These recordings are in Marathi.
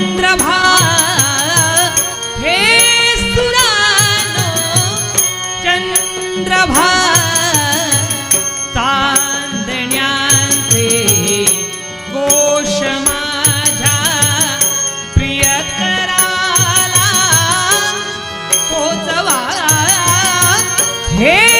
चंद्रभा हे सुरानो चंद्रभा तांदण्याचे गोष माझ्या प्रियकराला पोचवा. हे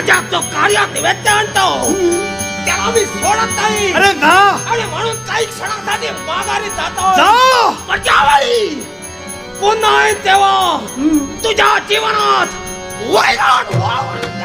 जो कार्यात व्यत्यय आणतो. त्याला मी सोडत नाही. अरे ना आणि म्हणून काही क्षणासाठी माघारी जातो. जा. पण ज्यावेळी पुन्हा येईन तेव्हा. तुझ्या जीवनात वैराट व्हावं